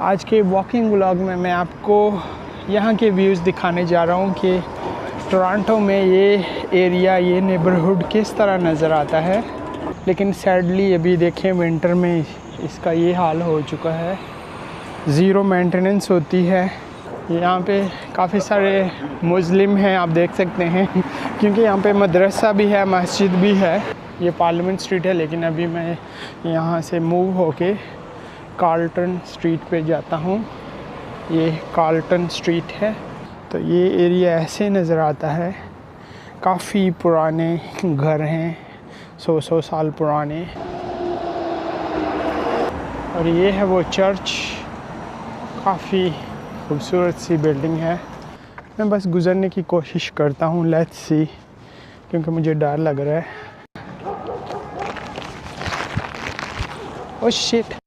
आज के walking vlog में मैं आपको यहाँ के व्यूज़ दिखाने जा रहा हूँ कि टोरंटो में ये एरिया ये नेबरहुड किस तरह नज़र आता है। लेकिन सैडली अभी देखें विंटर में इसका ये हाल हो चुका है। ज़ीरो मेंटेनेंस होती है। यहाँ पे काफ़ी सारे मुस्लिम हैं, आप देख सकते हैं, क्योंकि यहाँ पे मदरसा भी है, मस्जिद भी है। ये पार्लियामेंट स्ट्रीट है, लेकिन अभी मैं यहाँ से मूव होके कार्ल्टन स्ट्रीट पे जाता हूँ। ये कार्ल्टन स्ट्रीट है। तो ये एरिया ऐसे नज़र आता है। काफ़ी पुराने घर हैं। सौ सौ साल पुराने। और ये है वो चर्च काफ़ी खूबसूरत सी बिल्डिंग है। मैं बस गुज़रने की कोशिश करता हूँ। लेट्स सी क्योंकि मुझे डर लग रहा है। Oh shit